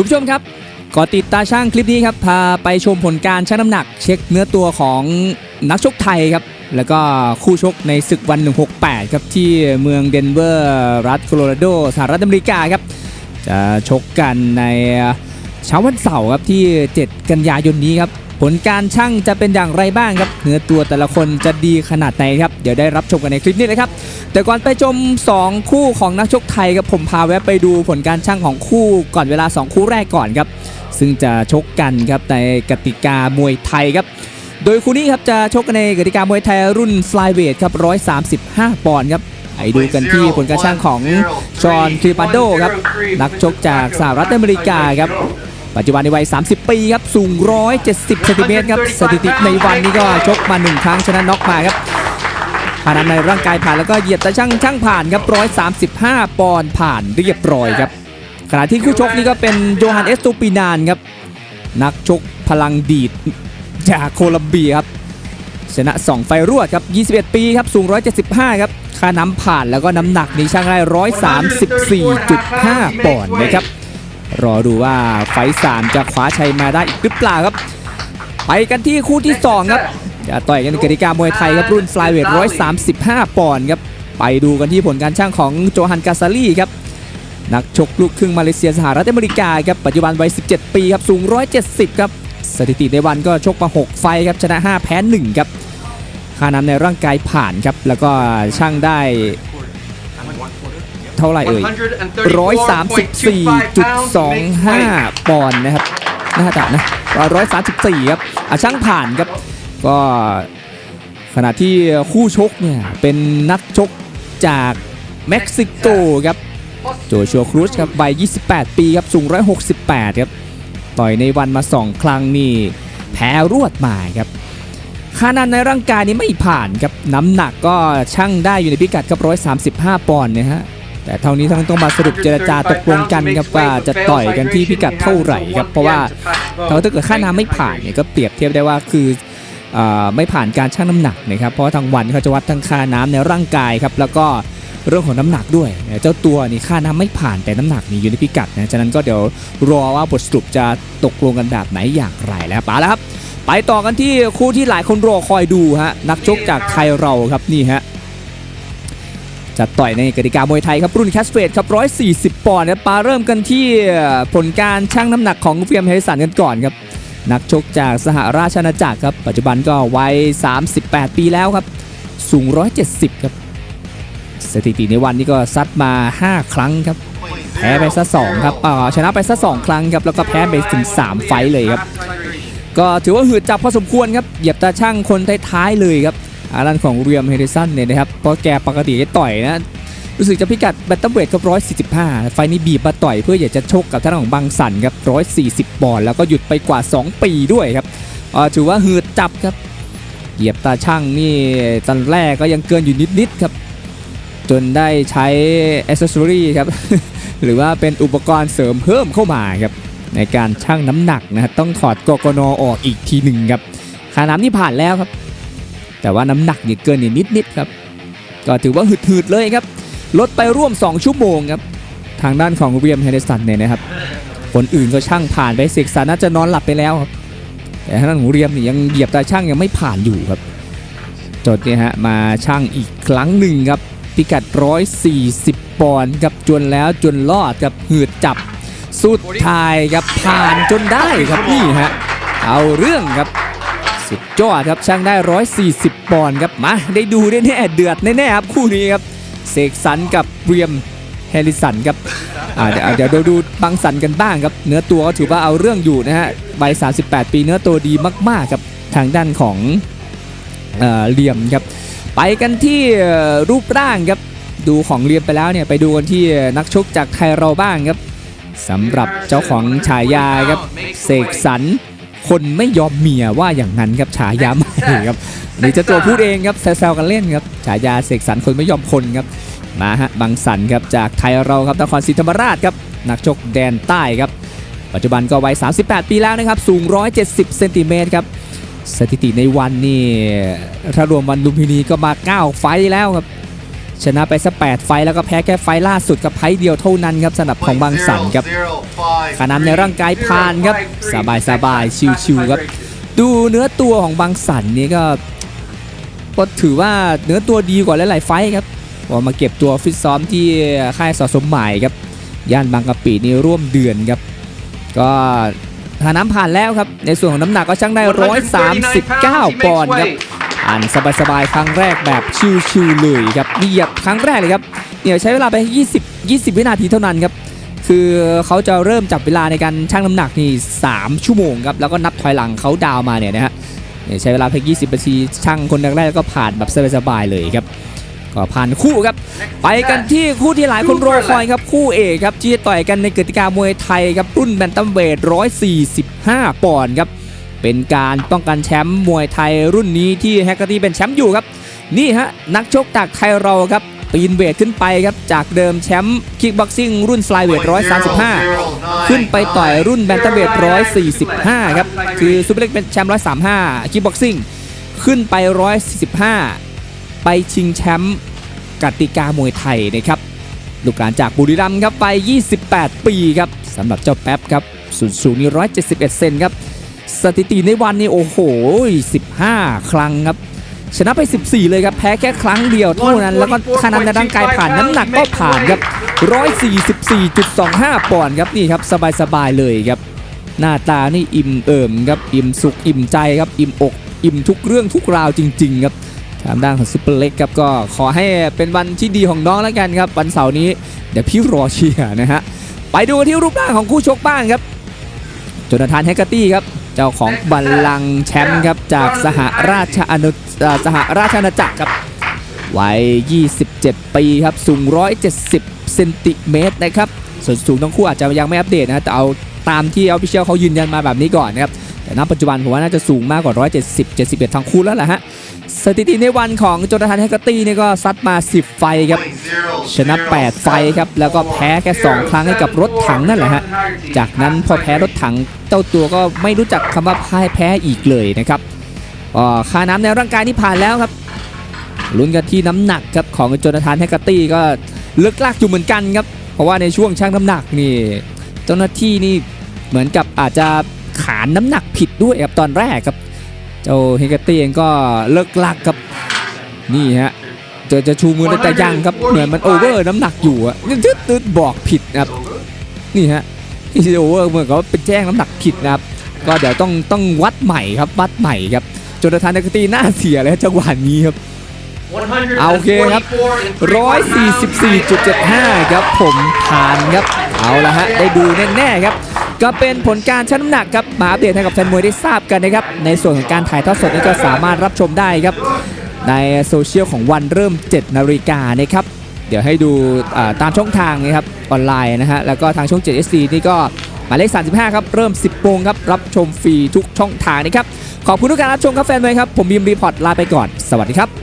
คุณผู้ชมครับก่อติดตาช่างคลิปนี้ครับพาไปชมผลการชั่งน้ำหนัก เช็คเนื้อตัวของนักชกไทยครับแล้วก็คู่ชกในศึกวัน 168 ครับที่เมืองเดนเวอร์รัฐโคโลราโดสหรัฐอเมริกาครับจะชกกันในเช้าวันเสาร์ครับที่ 7 กันยายนนี้ครับ ผลการชั่งจะเป็นอย่างไรบ้างครับเนื้อตัวแต่ละคนจะดีขนาดไหนครับเดี๋ยวได้รับชมกันในคลิปนี้เลยครับแต่ก่อนไปชม 2 คู่ของนักชกไทยครับผมพาแวะไปดูผลการชั่งของคู่ก่อนเวลา 2 คู่แรกก่อนครับซึ่งจะชกกันครับในกติกามวยไทยครับโดยคู่นี้ครับจะชกกันในกติกามวยไทยรุ่นฟลายเวทครับ135 ปอนด์ครับไปดูกันที่ผลการชั่งของชอนคริปาโดครับนักชกจากสหรัฐอเมริกาครับ ปัจจุบันในวัย 30 ปีครับ สูง 170เซนติเมตรครับ สถิติในวันนี้ก็ชกมา 1 ครั้งชนะน็อกมาครับผ่านน้ำในร่างกายผ่านแล้วก็เหยียบตะช่างช่างผ่านครับ135 ปอนด์ผ่านเรียบร้อยครับ ขณะที่คู่ชกนี่ก็เป็นโยฮันเอสตูปินานครับ นักชกพลังดีดจากโคลัมเบียครับชนะ 2 ไฟรวดครับ 21 ปีครับ สูง 175 ครับ ค่าน้ำผ่านแล้วก็น้ำหนักนี่ช่างได้ 134.5 ปอนด์นะครับ รอดูว่าไฟสามจะคว้าชัยมาได้อีกหรือเปล่าครับ ไปกันที่คู่ที่ 2 ครับจะต่อยกันในกติกามวยไทยครับรุ่นฟลายเวท135 ปอนด์ครับ ไปดูกันที่ผลการช่างของโจฮันกาซาลีครับ นักชกลูกครึ่งมาเลเซียสหรัฐอเมริกาครับ ปัจจุบันวัย 17 ปีครับ สูง 170 ครับ สถิติในวันก็ชกมา 6 ไฟครับ ชนะ 5 แพ้ 1 ครับ ค่าน้ำในร่างกายผ่านครับ แล้วก็ช่างได้ เท่าไหร่เอ่ย134.25 ปอนด์นะครับน่าจะนะ134 ครับอะช่างผ่านครับ ก็ขณะที่คู่ชกเนี่ย เป็นนักชกจากเม็กซิโกครับ โจชัวครูซครับวัย28 ปีครับ สูง 168 ครับ ต่อยในวันมา 2 ครั้งนี่ แพ้รวดมาครับค่าน้ำในร่างกายนี้ไม่ผ่านครับ น้ำหนักก็ช่างได้อยู่ในพิกัดครับ 135 ปอนด์นะฮะ แต่เท่านี้ทั้งต้องมาสรุปเจรจาตกลงกันครับว่าจะต่อยกันที่พิกัดเท่าไหร่ครับเพราะว่าถ้าเกิดค่าน้ำไม่ผ่านเนี่ยก็เปรียบเทียบได้ว่าคืออไม่ผ่านการชั่งน้ำหนักนะครับเพราะทางวันเขาจะวัดทั้งค่าน้ำในร่างกายครับแล้วก็เรื่องของน้ำหนักด้วย เจ้าตัวนี่ค่าน้ำไม่ผ่านแต่น้ำหนักนี่อยู่ในพิกัดนะฉะนั้นก็เดี๋ยวรอว่าบทสรุปจะตกลงกันแบบไหนอย่างไรแล้วป๋าแล้วครับ ไปต่อกันที่คู่ที่หลายคนรอคอยดูฮะนักชกจากไทยเราครับนี่ฮะ จะต่อยในกติกามวยไทยครับรุ่นแคสเฟตครับ 140 ปอนด์นะปาเริ่มกันที่ผลการชั่งน้ำหนักของเฟียมเฮริสันกันก่อนครับ นักชกจากสหราชอาณาจักรครับ ปัจจุบันก็วัย 38 ปีแล้วครับ สูง 170 ครับ สถิติในวันนี้ก็ซัดมา 5 ครั้งครับ แพ้ไปซะ2ครับชนะไปซะ2ครั้งครับ แล้วก็แพ้ไปถึง 3 ไฟเลยครับ ก็ถือว่าหืดจับพอสมควรครับ เหยียบตาช่างคนท้ายๆเลยครับ อารันของเรียมเฮดิสันเนี่ยนะครับเพราะแกปกติจะต่อยนะรู้สึกจะพิกัดแบตเตอร์เวทครับ145 ไฟนี้บีบมาต่อยเพื่ออยากจะชกกับท่านของบังสันครับ 140ปอนด์แล้วก็หยุดไปกว่า 2 ปีด้วยครับถือว่าหืดจับครับ เหยียบตาช่างนี่ตอนแรกก็ยังเกินอยู่นิดๆครับ จนได้ใช้อ c เซสซอรีครับ หรือว่าเป็นอุปกรณ์เสริมเพิ่มเข้ามาครับ ในการชั่งน้ำหนักนะต้องถอดกกนออกอีกทีหนึ่งครับค่าน้ำนี่ผ่านแล้วครับ แต่ว่าน้ำหนักเนี่ยเกินนิดนิดๆครับ ก็ถือว่าหืดๆเลยครับ ลดไปร่วม 2 ชั่วโมงครับ ทางด้านของเรียมเฮเดสันเนี่ยนะครับ คนอื่นก็ช่างผ่านไปเสกสรรน่าจะนอนหลับไปแล้วครับ แต่ทางด้านของเรียมนี่ยังเหยียบตาช่างยังไม่ผ่านอยู่ครับ จดเนี่ยฮะมาช่างอีกครั้งหนึ่งครับ พิกัด 140 ปอนด์ครับจนแล้วจนรอดครับหืดจับสุดท้ายครับผ่านจนได้ครับนี่ฮะเอาเรื่องครับ สุดยอดครับช่างได้ 140 ปอนด์ครับมาได้ดูแน่ๆเดือดแน่ๆครับคู่นี้ครับเสกสรรกับเรียมแฮริสันครับเดี๋ยวเดี๋ยวดูดูบังสันกันบ้างครับ เนื้อตัวก็ถือว่าเอาเรื่องอยู่นะฮะใบ 38 ปีเนื้อตัวดีมากๆครับทางด้านของเออเหลี่ยมครับ ไปกันที่รูปร่างครับ ดูของเรียมไปแล้วเนี่ยไปดูกันที่นักชกจากไทยเราบ้างครับสำหรับเจ้าของฉายาครับเสกสรร คนไม่ยอมเมียว่าอย่างนั้นครับฉายาใหม่ครับนี่เจะตัวพูดเองครับแซวๆกันเล่นครับฉายาเสกสรรคนไม่ยอมคนครับมาฮะบังสันครับจากไทยเราครับนครศรีธรรมราชครับนักชกแดนใต้ครับ ปัจจุบันก็วัย 38 ปีแล้วนะครับ สูง 170 เซนติเมตรครับ สถิติในวันนี่ถ้ารวมวันลุมพินีก็มา 9 ไฟต์แล้วครับ ชนะไปสักแปดไฟล์แล้วก็แพ้แค่ไฟล์ล่าสุดกับไพ่เดียวเท่านั้นครับสำหรับของบางสันครับขาน้ำในร่างกายผ่านครับสบายสบายๆชิวๆครับ ดูเนื้อตัวของบางสันนี่ก็ก็ถือว่าเนื้อตัวดีกว่าหลายๆไฟท์ครับพอมาเก็บตัวฟิตซ้อมที่ค่ายสอสมหมายครับย่านบางกะปินี่ร่วมเดือนครับ ก็ทาน้ำผ่านแล้วครับ ในส่วนของน้ำหนักก็ช่างได้ 139 ปอนด์ครับ อ่านสบายๆครั้งแรกแบบชิวๆเลยครับเหยียบครั้งแรกเลยครับเนี่ยใช้เวลาไป 20 20 วินาทีเท่านั้นครับคือเขาจะเริ่มจับเวลาในการชั่งน้ำหนักนี่3ชั่วโมงครับแล้วก็นับถอยหลังเขาดาวมาเนี่ยนะฮะเนี่ยใช้เวลาเพียง20นาทีชั่งคนแรกๆก็ผ่านแบบสบายๆเลยครับก็ผ่านคู่ครับ ไปกันที่คู่ที่หลายคนรอคอยครับคู่เอกครับที่จะต่อยกันในกติกามวยไทยครับรุ่นแบนตัมเวท145 ปอนด์ครับ เป็นการป้องกันแชมป์มวยไทยรุ่นนี้ที่แฮกเกอร์ตี้เป็นแชมป์อยู่ครับ นี่ฮะนักชกจากไทยเราครับปีนเวทขึ้นไปครับจากเดิมแชมป์คิกบ็อกซิ่งรุ่นฟลายเวท 135 ขึ้นไปต่อยรุ่นแบนตัมเวท 145 ครับ คือซูเปอร์เล็กเป็นแชมป์ 135 คิกบ็อกซิ่งขึ้นไป 145 ไปชิงแชมป์กติกามวยไทยนะครับลูกหลานจากบุรีรัมย์ครับไป 28 ปีครับสำหรับเจ้าแป๊บครับส่วนสูงนี่171 เซนครับ สถิติในวันนี้โอ้โห 15 ครั้งครับ ชนะไป 14 เลยครับ แพ้แค่ครั้งเดียวเท่านั้น แล้วก็ขนาดในร่างกายผ่านน้ำหนักก็ผ่านครับ 144.25 ปอนด์ครับนี่ครับ สบายๆเลยครับ หน้าตานี่อิ่มเอิมครับอิ่มสุขอิ่มใจครับอิ่มอก อิ่มทุกเรื่องทุกราวจริง ๆ ครับทางด้านของซุปเปอร์เล็กครับก็ขอให้เป็นวันที่ดีของน้องแล้วกันครับ วันเสาร์นี้เดี๋ยวพี่รอเชียร์นะฮะไปดูกันที่รูปร่างของคู่ชกบ้างครับโจนาธานแฮกเกอร์ตี้ครับ เจ้าของบัลลังแชมป์ครับจากสหราชอาณาสหราชอาณาจักรครับวัย 27 ปีครับ สูง 170 เซนติเมตรนะครับ ส่วนสูงทั้งคู่อาจจะยังไม่อัปเดตนะแต่เอาตามที่เอาพิเชียลเขายืนยันมาแบบนี้ก่อนนะครับ แต่ณปัจจุบันผมว่าน่าจะสูงมากกว่า 170 71 ทั้งคู่แล้วแหละฮะสถิติในวันของโจนาธานแฮกเกอร์ตี้นี่ก็ซัดมา 10 ไฟครับ ชนะ 8 ไฟครับ แล้วก็แพ้แค่ 2 ครั้งให้กับรถถังนั่นแหละฮะ จากนั้นพอแพ้รถถังเจ้าตัวก็ไม่รู้จักคำว่าพ่ายแพ้อีกเลยนะครับค่าน้ำในร่างกายนี่ผ่านแล้วครับลุ้นกันที่น้ำหนักครับของโจนาธานแฮกเกอร์ตี้ก็เลือกลากอยู่เหมือนกันครับ เพราะว่าในช่วงชั่งน้ำหนักนี่เจ้าหน้าที่นี่เหมือนกับอาจจะ ขานน้ำหนักผิดด้วยครับตอนแรกครับ เจ้าเฮกเกอร์ตี้เองก็เลิกลักครับ นี่ฮะเจอจะชูมือแต่ยังครับเหมือนมันโอเวอร์น้ำหนักอยู่อะตึ๊ดตึ๊ดบอกผิดนะครับนี่ฮะโอเวอร์เหมือนกับว่าเป็นแจ้งน้ำหนักผิดนะครับ ก็เดี๋ยวต้องต้องวัดใหม่ครับวัดใหม่ครับจนทานเฮกเกอร์ตี้หน้าเสียเลยจังหวะนี้ครับเอาโอเคครับ 144.75 ครับผมผ่านครับ เอาละฮะ ได้ดูแน่ ๆ ครับ ก็เป็นผลการชั่งน้ำหนักครับมาอัปเดตให้กับแฟนมวยได้ทราบกันนะครับ ในส่วนของการถ่ายทอดสดนี้ก็สามารถรับชมได้ครับ ในโซเชียลของวันเริ่ม 7 นาฬิกานะครับ เดี๋ยวให้ดูตามช่องทางนะครับออนไลน์นะฮะ แล้วก็ทางช่อง 7 SD นี่ก็หมายเลข 35 ครับ เริ่ม 10โมงครับ รับชมฟรีทุกช่องทางนะครับ ขอบคุณทุกการรับชมครับแฟนมวยครับ ผมบีมรีพอร์ตลาไปก่อน สวัสดีครับ